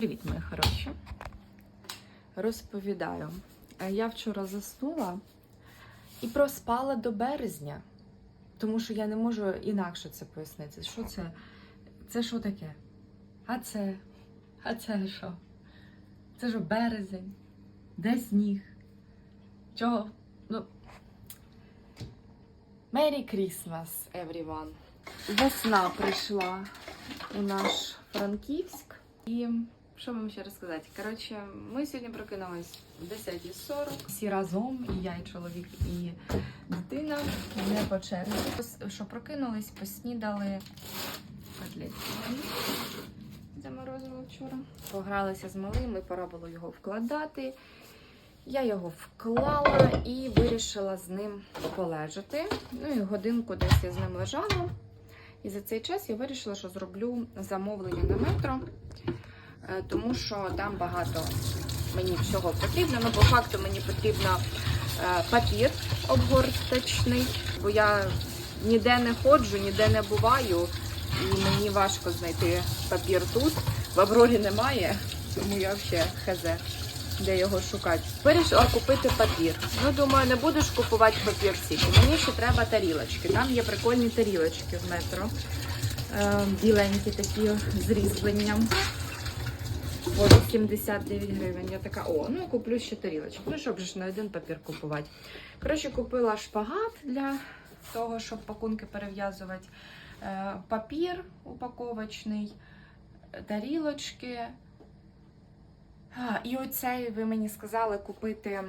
Привіт, мої хороші. Розповідаю. Е, Я вчора заснула і проспала до березня, тому що я не можу інакше це пояснити. Що це? Це що таке? А це? А це що? Це ж березень? Де сніг? Чого? Ну. Merry Christmas, everyone! Весна прийшла у наш Франківськ. І що вам ще розказати? Коротше, ми сьогодні прокинулись в 10.40. Всі разом, і я, і чоловік, і дитина. Не по черзі. Що прокинулись, поснідали котлетки. Заморозила вчора. Погралися з малим, і пора було його вкладати. Я його вклала і вирішила з ним полежати. Ну і годинку десь я з ним лежала. І за цей час я вирішила, що зроблю замовлення на метро, тому що там багато мені всього потрібно. Ну, по факту мені потрібно е, папір обгорточний, бо я ніде не ходжу, ніде не буваю, і мені важко знайти папір тут. В Аврорі немає, тому я взагалі хз. Де його шукати? Вирішила купити папір. Ну, думаю, не будеш купувати папір тільки. Мені ще треба тарілочки. Там є прикольні тарілочки в метро. Е, біленькі такі з різьбленням. По 89 гривень. Я така, о, ну куплю ще тарілочку. Ну, щоб ж не один папір купувати. Коротше, купила шпагат для того, щоб пакунки перев'язувати. Е, папір упаковочний, тарілочки. І оцей ви мені сказали купити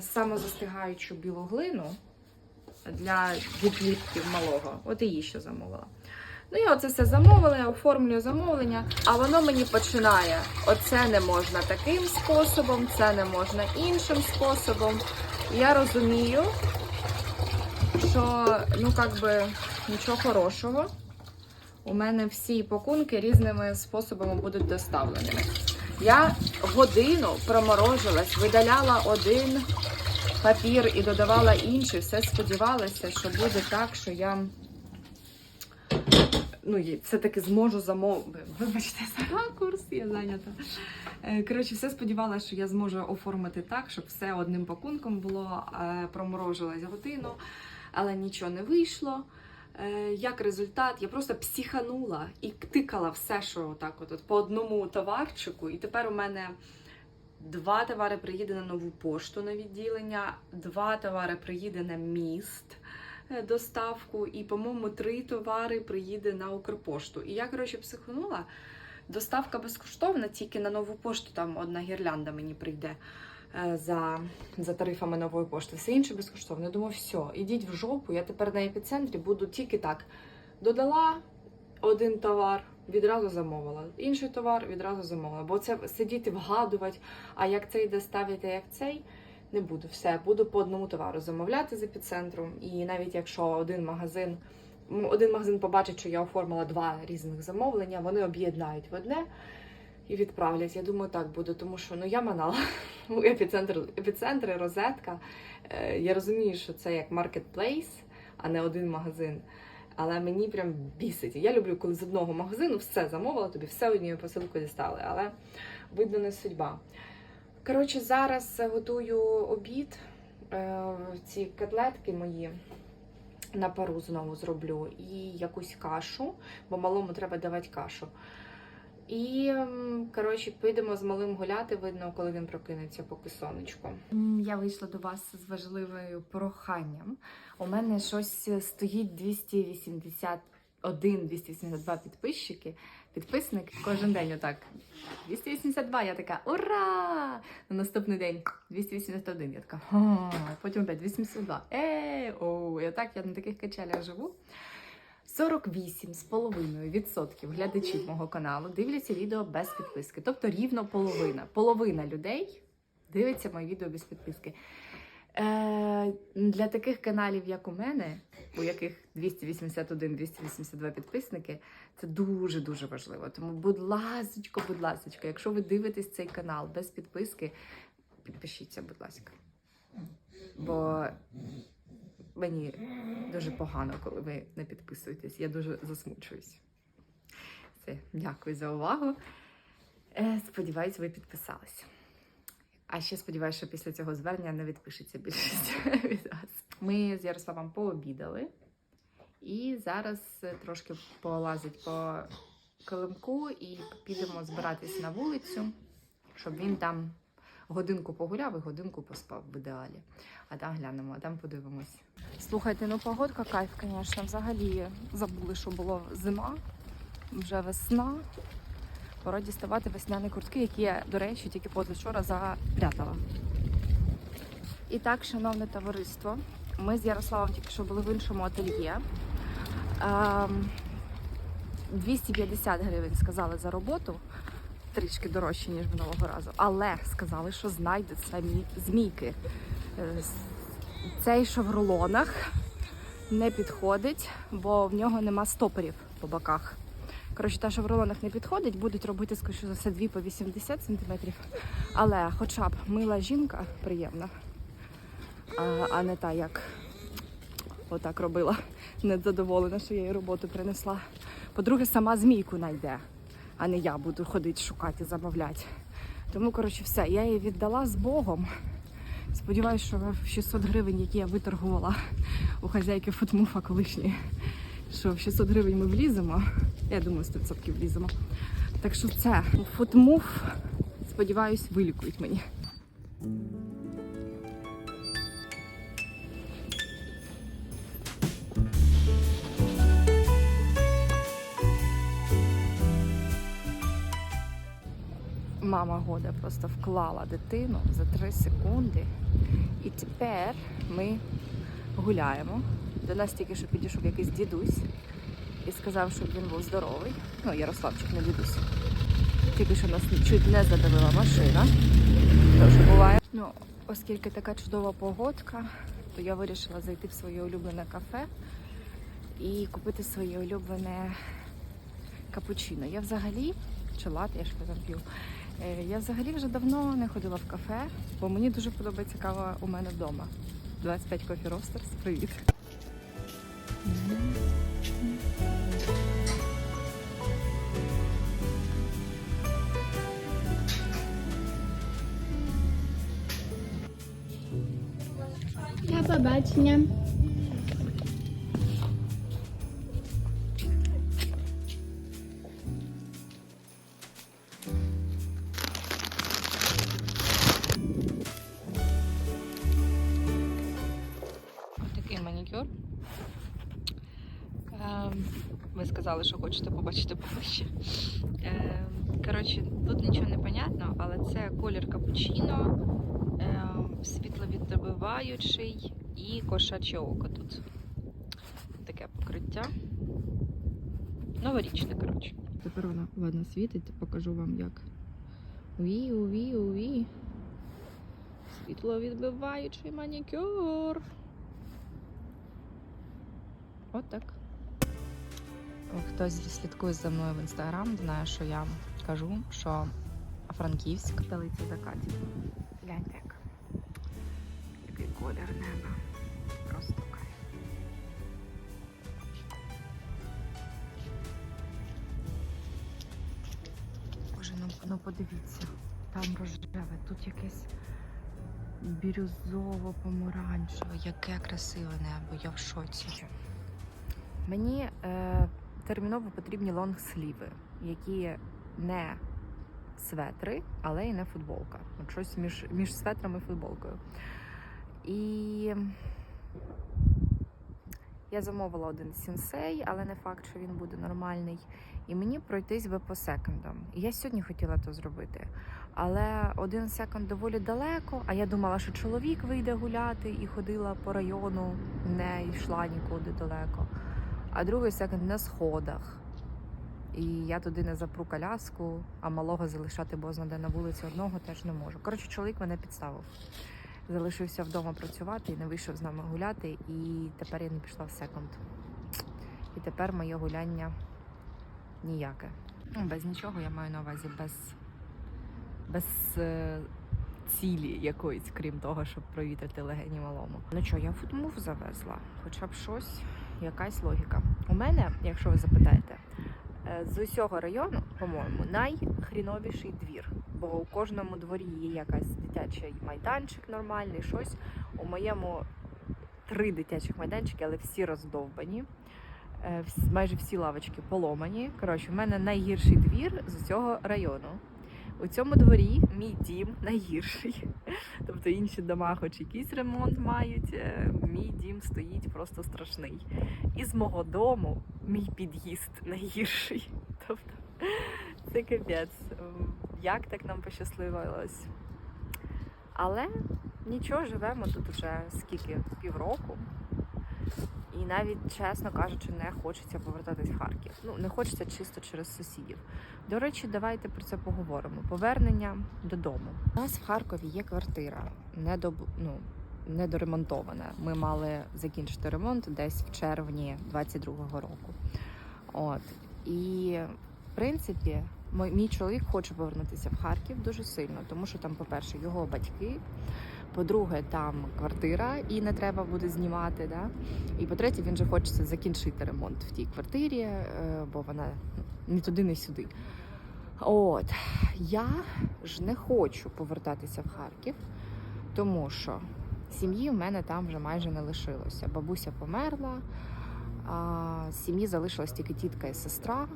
самозастигаючу білу глину для відлітків малого. От її ще замовила. Ну, я оце все замовила, я оформлюю замовлення, а воно мені починає. Оце не можна таким способом, це не можна іншим способом. Я розумію, що ну як би нічого хорошого. У мене всі пакунки різними способами будуть доставленими. Я годину проморожилась, видаляла один папір і додавала інший. Все сподівалася, що буде так, що я ну, все-таки зможу замовити. Вибачте, за ракурс, я зайнята. Е, Коротше, все сподівалася, що я зможу оформити так, щоб все одним пакунком було, е, проморожилась годину, але нічого не вийшло. Е, Як результат, я просто психанула і тикала все, що так от, от по одному товарчику. І тепер у мене два товари приїде на нову пошту на відділення, два товари приїде на міст доставку, і, по-моєму, три товари приїде на Укрпошту. І я, коротше, психанула. Доставка безкоштовна, тільки на нову пошту там одна гірлянда мені прийде е, за, за тарифами нової пошти. Все інше безкоштовно. Я думаю, все, ідіть в жопу. Я тепер на епіцентрі буду тільки так. Додала один товар, відразу замовила. Інший товар відразу замовила. Бо це сидіти вгадувати, а як цей доставити, а як цей. Не буду все, буду по одному товару замовляти з епіцентру. І навіть якщо один магазин, один магазин побачить, що я оформила два різних замовлення, вони об'єднають в одне і відправлять. Я думаю, так буде, тому що ну я манала. Ну, епіцентр, епіцентр, розетка. Е, Я розумію, що це як маркетплейс, а не один магазин. Але мені прям бісить. Я люблю, коли з одного магазину все замовила, тобі все однією посилкою дістали. Але видно не судьба. Коротше, зараз готую обід. Е, Ці котлетки мої на пару знову зроблю. І якусь кашу, бо малому треба давати кашу. І, коротше, підемо з малим гуляти, видно, коли він прокинеться, поки сонечко. Я вийшла до вас з важливим проханням. У мене щось стоїть 281, 282 підписчики. Підписники кожен день отак. 282, я така ура! На наступний день 281, я така, «Га». потім опять 282. Ей, оу, і отак я на таких качелях живу. 48,5% глядачів мого каналу дивляться відео без підписки. Тобто рівно половина. Половина людей дивиться мої відео без підписки. Е, для таких каналів, як у мене, у яких 281-282 підписники, це дуже-дуже важливо. Тому, будь ласочка, будь ласочка, якщо ви дивитесь цей канал без підписки, підпишіться, будь ласка. Бо мені дуже погано, коли ви не підписуєтесь. Я дуже засмучуюсь. Все, дякую за увагу. Е, Сподіваюсь, ви підписалися. А ще сподіваюся, що після цього звернення не відпишеться більшість від вас. Ми з Ярославом пообідали. І зараз е, трошки полазить по килимку і підемо збиратись на вулицю, щоб він там годинку погуляв і годинку поспав в ідеалі. А там глянемо, а там подивимось. Слухайте, ну погодка кайф, звісно. Взагалі забули, що було зима, вже весна. Пора діставати весняні куртки, які я, до речі, тільки позавчора запрятала. І так, шановне товариство, ми з Ярославом тільки що були в іншому ательє. Ем, 250 гривень сказали за роботу, трішки дорожче, ніж минулого разу. Але сказали, що знайдуть самі змійки. Е, Цей, що в рулонах, не підходить, бо в нього нема стоперів по боках. Коротше, та, що в рулонах не підходить, будуть робити, скоріше за все, дві по 80 см. Але хоча б мила жінка приємна, а, а не та, як отак робила. Незадоволена, що я їй роботу принесла. По-друге, сама змійку знайде, а не я буду ходити шукати, замовляти. Тому, коротше, все, я її віддала з Богом. Сподіваюсь, що 600 гривень, які я виторгувала у хазяйки футмуфа колишньої, що в 600 гривень ми вліземо. Я думаю, 100% вліземо. Так що це футмуф, сподіваюсь, вилікують мені. Мама года просто вклала дитину за 3 секунди. І тепер ми гуляємо. До нас тільки що підійшов якийсь дідусь і сказав, щоб він був здоровий. Ну, Ярославчик, не дідусь. Тільки що нас чуть не задавила машина. Теж буває. Ну, оскільки така чудова погодка, то я вирішила зайти в своє улюблене кафе і купити своє улюблене капучино. Я взагалі, чи лати, я ж там п'ю. Е, Я взагалі вже давно не ходила в кафе, бо мені дуже подобається кава у мене вдома. 25 Coffee Roasters. Привіт. До побачення. Такий манікюр. Ви сказали, що хочете побачити поближче. Ем, Коротше, тут нічого не понятно, але це колір капучино, ем, світловідбиваючий і кошаче око тут. Таке покриття. Новорічне, коротше. Тепер вона ладно світить, покажу вам як. Уві, уві, уві. Світловідбиваючий манікюр. От так. Хтось слідкує за мною в інстаграм, знає, що я кажу, що Франківськ столиця закатів. Гляньте як. Який колір неба. Просто кайф. Боже, ну, ну подивіться, там рожеве, тут якесь бірюзово-помаранчеве. Яке красиве небо, я в шоці. Мені е, терміново потрібні лонгсліви, які не светри, але й не футболка. От щось між, між светром і футболкою. І я замовила один сінсей, але не факт, що він буде нормальний. І мені пройтись би по секондам. Я сьогодні хотіла то зробити. Але один секонд доволі далеко, а я думала, що чоловік вийде гуляти і ходила по району, не йшла нікуди далеко. А другий секонд на сходах. І я туди не запру коляску, а малого залишати бозна де на вулиці одного теж не можу. Коротше, чоловік мене підставив. Залишився вдома працювати і не вийшов з нами гуляти, і тепер я не пішла в секонд. І тепер моє гуляння ніяке. Ну, без нічого я маю на увазі, без, без е, цілі якоїсь, крім того, щоб провітрити легені малому. Ну що, я футмув завезла, хоча б щось, якась логіка. У мене, якщо ви запитаєте, Е, З усього району, по-моєму, найхріновіший двір. Бо у кожному дворі є якась дитячий майданчик нормальний, щось. У моєму три дитячих майданчики, але всі роздовбані. Е, Майже всі лавочки поломані. Коротше, в мене найгірший двір з усього району. У цьому дворі мій дім найгірший. Тобто інші дома, хоч якийсь ремонт мають, е, мій дім стоїть просто страшний. І з мого дому мій під'їзд найгірший. Тобто це капець. Як так нам пощасливилось? Але нічого, живемо тут уже скільки півроку. І навіть, чесно кажучи, не хочеться повертатись в Харків. Ну, не хочеться чисто через сусідів. До речі, давайте про це поговоримо. Повернення додому. У нас в Харкові є квартира, недоб... ну, недоремонтована. Ми мали закінчити ремонт десь в червні 22-го року. От. І в принципі, мій, чоловік хоче повернутися в Харків дуже сильно, тому що там, по-перше, його батьки. По-друге, там квартира і не треба буде знімати. Да? І по-третє, він же хочеться закінчити ремонт в тій квартирі, е, бо вона ні туди, ні сюди. От я ж не хочу повертатися в Харків, тому що сім'ї в мене там вже майже не лишилося. Бабуся померла, а сім'ї залишилась тільки тітка і сестра.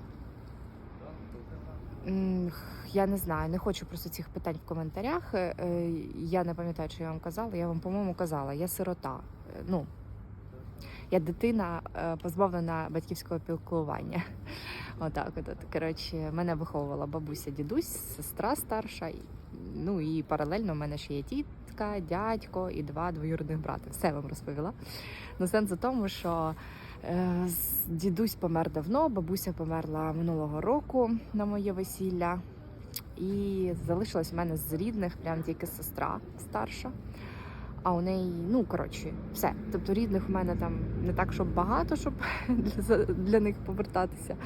Я не знаю, не хочу просто цих питань в коментарях. Е, е, Я не пам'ятаю, що я вам казала. Я вам, по-моєму, казала, я сирота. Е, Ну, я дитина позбавлена батьківського піклування. Отак, от, от. Коротше, мене виховувала бабуся, дідусь, сестра старша. Ну і паралельно в мене ще є тітка, дядько і два двоюродних брати. Все вам розповіла. Ну, сенс у тому, що дідусь помер давно, бабуся померла минулого року на моє весілля. І залишилась в мене з рідних прям тільки сестра старша. А у неї, ну коротше, все. Тобто рідних в мене там не так, щоб багато, щоб для, для них повертатися.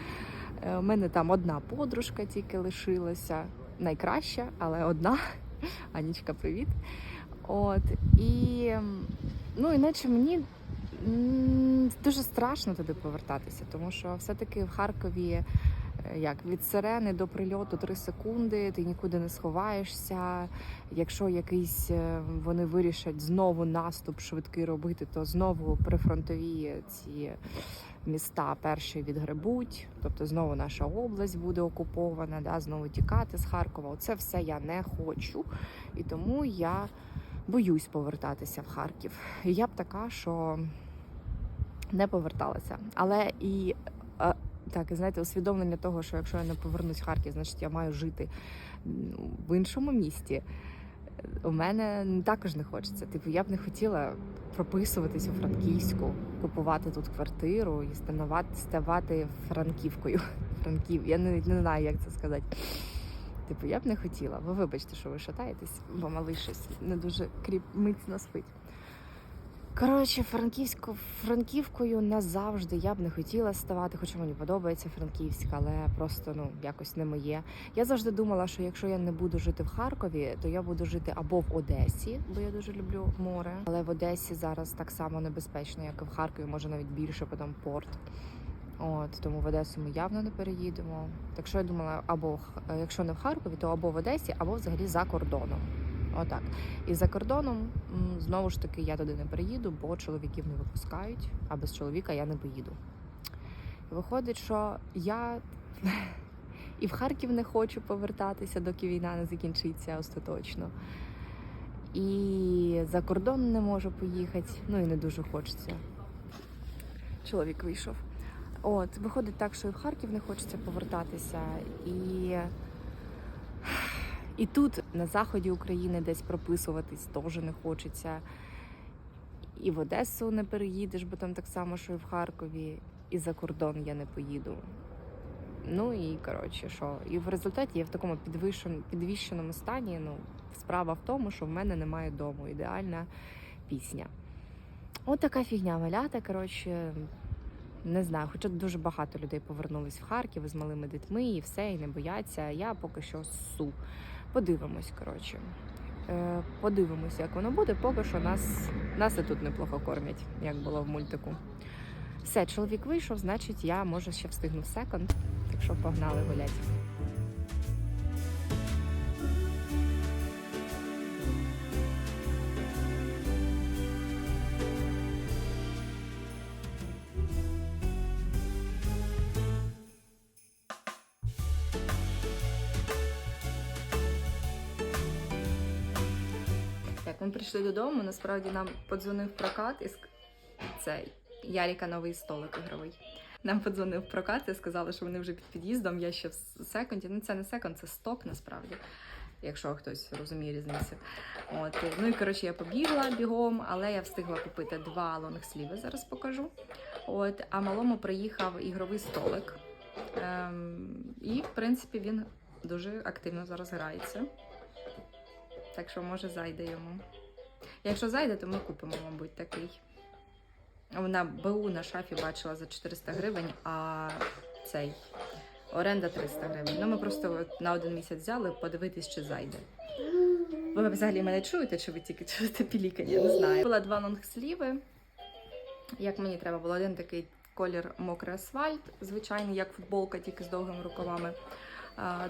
Е, У мене там одна подружка тільки лишилася, найкраща, але одна. Анічка, привіт. От і ну іначе мені дуже страшно туди повертатися, тому що все-таки в Харкові. е, Як від сирени до прильоту 3 секунди, ти нікуди не сховаєшся. Якщо якийсь е, вони вирішать знову наступ швидкий робити, то знову прифронтові ці міста перші відгребуть. Тобто знову наша область буде окупована, да, знову тікати з Харкова. Оце все я не хочу. І тому я боюсь повертатися в Харків. І я б така, що не поверталася. Але і е, так, знаєте, усвідомлення того, що якщо я не повернусь в Харків, значить я маю жити в іншому місті. У мене також не хочеться. Типу, я б не хотіла прописуватись у Франківську, купувати тут квартиру і ставати франківкою. Франків. Я навіть не знаю, як це сказати. Типу, я б не хотіла. Ви вибачте, що ви шатаєтесь, бо малий щось не дуже кріп міцно спить. Коротше, Франківську, Франківкою назавжди я б не хотіла ставати, хоча мені подобається Франківська, але просто ну якось не моє. Я завжди думала, що якщо я не буду жити в Харкові, то я буду жити або в Одесі, бо я дуже люблю море. Але в Одесі зараз так само небезпечно, як і в Харкові, може навіть більше, потім порт. От тому в Одесу ми явно не переїдемо. Так що я думала, або е, якщо не в Харкові, то або в Одесі, або взагалі за кордоном. Отак. І за кордоном знову ж таки я туди не приїду, бо чоловіків не випускають, а без чоловіка я не поїду. Виходить, що я і в Харків не хочу повертатися, доки війна не закінчиться остаточно. І за кордон не можу поїхати, ну і не дуже хочеться. Чоловік вийшов. От, виходить так, що і в Харків не хочеться повертатися, і і тут, на заході України, десь прописуватись теж не хочеться. І в Одесу не переїдеш, бо там так само, що і в Харкові, і за кордон я не поїду. Ну і коротше, що. І в результаті я в такому підвищеному, стані. Ну, справа в тому, що в мене немає дому. Ідеальна пісня. От така фігня валята. Коротше, не знаю, хоча дуже багато людей повернулись в Харків з малими дітьми і все, і не бояться. Я поки що су. Подивимось, коротше. Е, подивимось, як воно буде. Поки що нас, нас і тут неплохо кормять, як було в мультику. Все, чоловік вийшов, значить я може ще встигну в секонд. Так що погнали гулять. Прийшли додому. Насправді нам подзвонив прокат і це Яріка новий столик ігровий. Нам подзвонив прокат і сказали, що вони вже під під'їздом. Я ще в секунді. Ну це не секунд, це сток насправді. Якщо хтось розуміє різницю. От ну і коротше, я побігла бігом, але я встигла купити два лонгсліви, зараз покажу. От, а малому приїхав ігровий столик. Ем, і, в принципі, він дуже активно зараз грається. Так що може зайде йому. Якщо зайде, то ми купимо, мабуть, такий. Вона БУ на шафі бачила за 400 гривень, а цей оренда 300 гривень. Ну ми просто на один місяць взяли подивитись, чи зайде. Ви взагалі мене чуєте, чи ви тільки чуєте пілікання? Я не знаю. Була два лонгсліви. Як мені треба було один такий колір мокрий асфальт, звичайний, як футболка, тільки з довгими рукавами.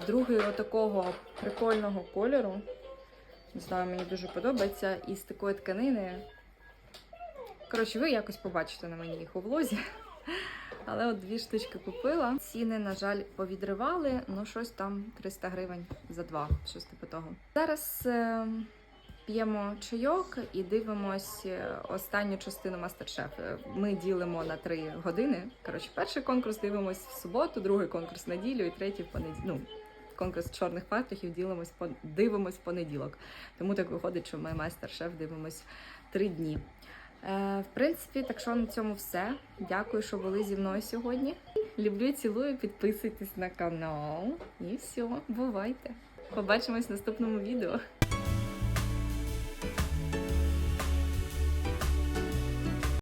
Другий отакого прикольного кольору. Не знаю, мені дуже подобається. Із такої тканини. Коротше, ви якось побачите на мені їх у влозі. Але от дві штучки купила. Ціни, на жаль, повідривали, ну щось там 300 гривень за два, щось типу того. Зараз е, п'ємо чайок і дивимось е, останню частину мастер-шеф. Ми ділимо на три години. Коротше, перший конкурс дивимось в суботу, другий конкурс в неділю і третій в понеділок. Ну, конкурс чорних фартухів ділимось дивимось понеділок. Тому так виходить, що ми майстер-шеф дивимось три дні. Е, в принципі, так що на цьому все. Дякую, що були зі мною сьогодні. Люблю, цілую, підписуйтесь на канал. І все, бувайте. Побачимось в наступному відео.